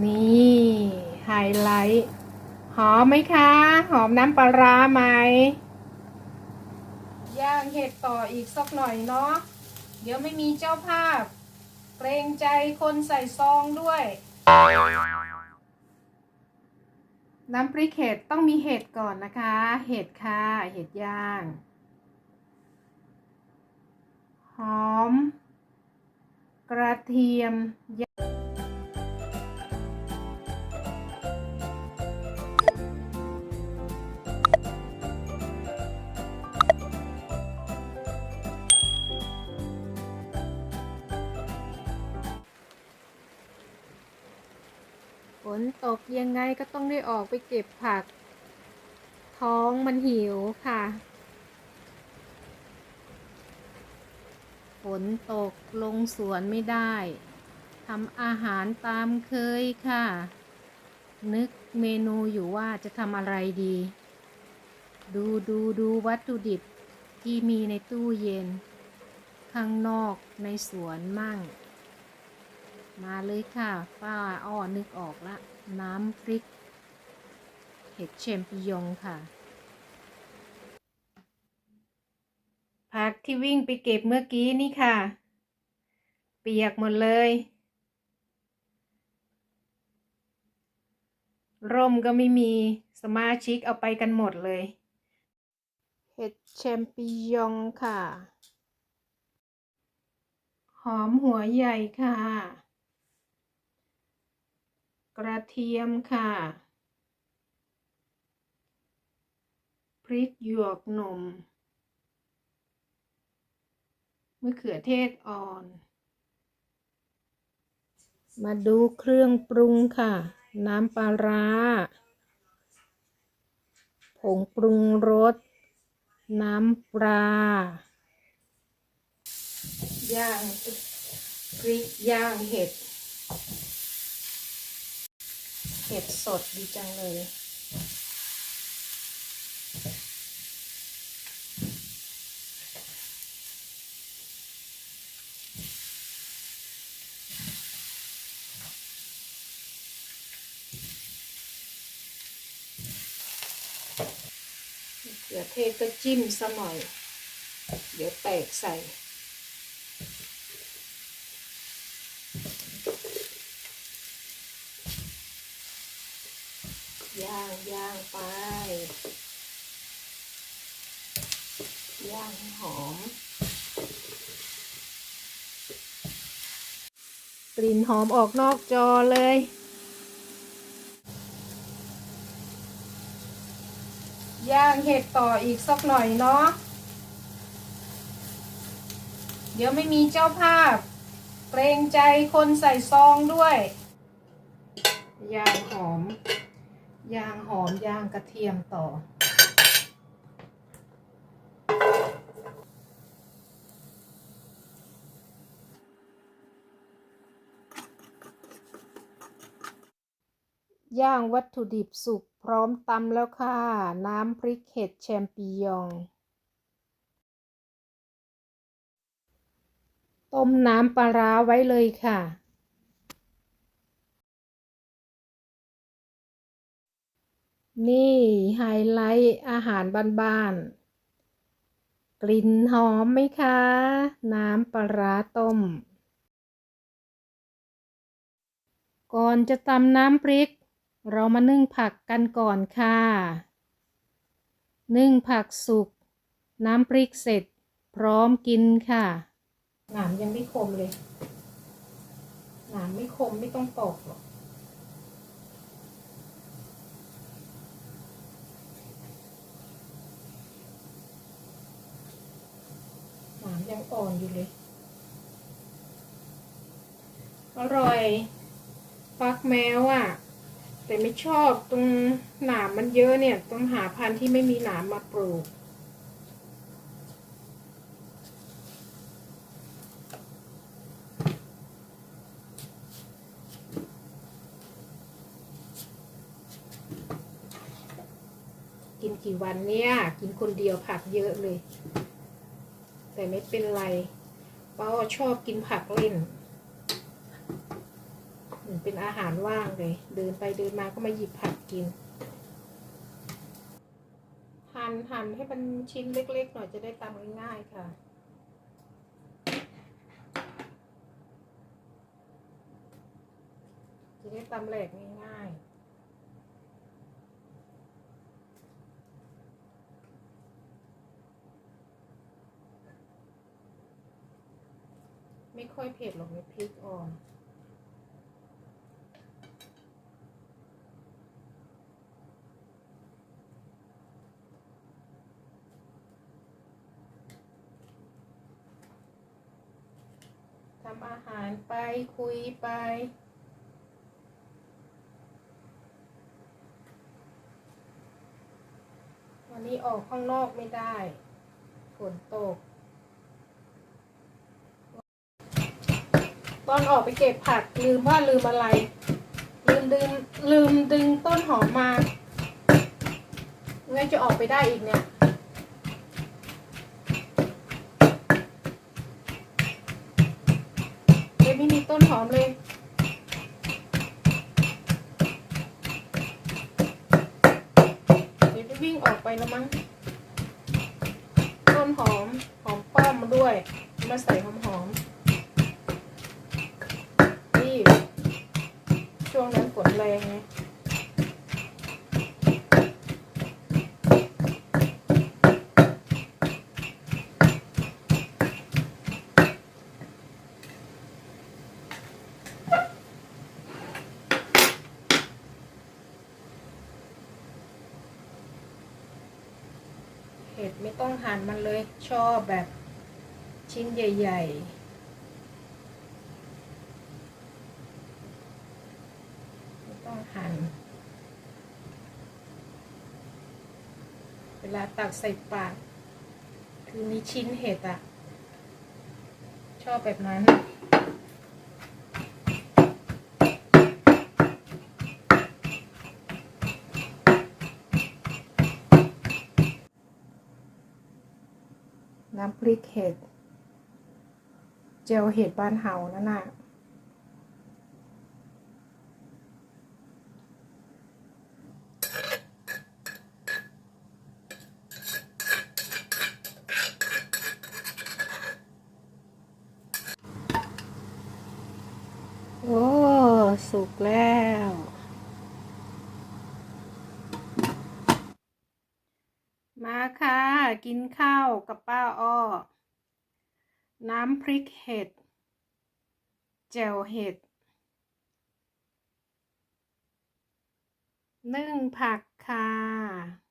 นี่ไฮไลท์หอมไหมคะ หอมน้ำปลาร้าไหมย่างเห็ดต่ออีกสักหน่อยเนาะเดี๋ยวไม่มีเจ้าภาพ เกรงใจคนใส่ซองด้วย น้ำพริกเห็ดต้องมีเห็ดก่อนนะคะ เห็ดค่ะ เห็ดย่าง หอม กระเทียม ฝนตกยังไงก็ต้องได้ออกไปเก็บผัก ท้องมันหิวค่ะ ฝนตกลงสวนไม่ได้ทำอาหารตามเคยค่ะ นึกเมนูอยู่ว่าจะทำอะไรดี ดูดูดูวัตถุดิบที่มีในตู้เย็น ข้างนอกในสวนมั่ง มาเลยค่ะ ป้าอ้อนึกออกละ น้ำพริก เห็ดเชมปิยงค่ะ ผักที่วิ่งไปเก็บเมื่อกี้นี่ค่ะ เปียกหมดเลย ร่มก็ไม่มีสมาชิกเอาไปกันหมดเลย เห็ดแชมปิยองค่ะ หอมหัวใหญ่ค่ะ กระเทียมค่ะ พริกหยวกหนมมะเขือเทศอ่อน มาดูเครื่องปรุงค่ะ น้ำปลาร้า ผงปรุงรส น้ำปลา ย่างพริกย่างเห็ด เห็ดสดดีจังเลยเขือเทศก็จิ้มซะหน่อย เดี๋ยวแตกใส่ ย่างไป ย่างให้หอม กลิ่นหอมออกนอกจอเลยย่างเห็ดต่ออีกสักหน่อยเนาะ เดี๋ยวไม่มีเจ้าภาพ เกรงใจคนใส่ซองด้วย ย่างหอม ย่างหอมย่างกระเทียมต่อ ย่างวัตถุดิบสุกพร้อมตำแล้วค่ะ น้ำพริกเห็ดแชมปิยอง ต้มน้ำปลาร้าไว้เลยค่ะ นี่ไฮไลท์อาหารบ้านๆ กลิ่นหอมไหมคะ น้ำปลาต้ม ก่อนจะตำน้ำพริก เรามานึ่งผักกันก่อนค่ะ นึ่งผักสุก น้ำพริกเสร็จ พร้อมกินค่ะหนามยังไม่คมเลยหนามไม่คมไม่ต้องตอกหรอก หนาม ยังอ่อนอยู่เลย อร่อยฟักแมวอะ่ะ แต่ไม่ชอบตรงหนามมันเยอะเนี่ย ต้องหาพันธุ์ที่ไม่มีหนามมาปลูกกินกี่วันเนี่ย กินคนเดียวผักเยอะเลย แต่ไม่เป็นไรป้าชอบกินผักเล่นอืมเป็นอาหารว่างเลย เดินไปเดินมาก็มาหยิบผักกิน หั่นหั่นให้มันชิ้นเล็กๆ หน่อยจะได้ตำง่ายๆค่ะจะได้ตำแหลกง่ายๆ ไม่ค่อยเผ็ดหรอกในพริกอ่อนทำอาหารไปคุยไป วันนี้ออกข้างนอกไม่ได้ ฝนตก ตอนออกไปเก็บผักลืมว่าลืมอะไร ลืมดึงลืมดึงต้นหอมมาไงจะออกไปได้อีกเนี่ยเลยไม่มีต้นหอมเลยเดี๋ยวจะวิ่งออกไปแล้วมั้ง ต้นหอม หอมป้อมมาด้วย มาใส่หอมหอมๆนี่ ช่วง นแรงไงเห็ดไม่ต้องหั่นมันเลยชอบแบบชิ้นใหญ่ ๆ ไม่ต้อง หั่นเวลาตักใส่ปาก คือมีชิ้นเห็ดอะชอบแบบนั้นน้ำพริกเห็ด เจลเห็ดบ้านเฮานั่นน่ะ สุกแล้ว มาค่ะ กินข้าวกับป้าอ้อ น้ำพริกเห็ดแจ่วเห็ดนึ่งผักค่ะ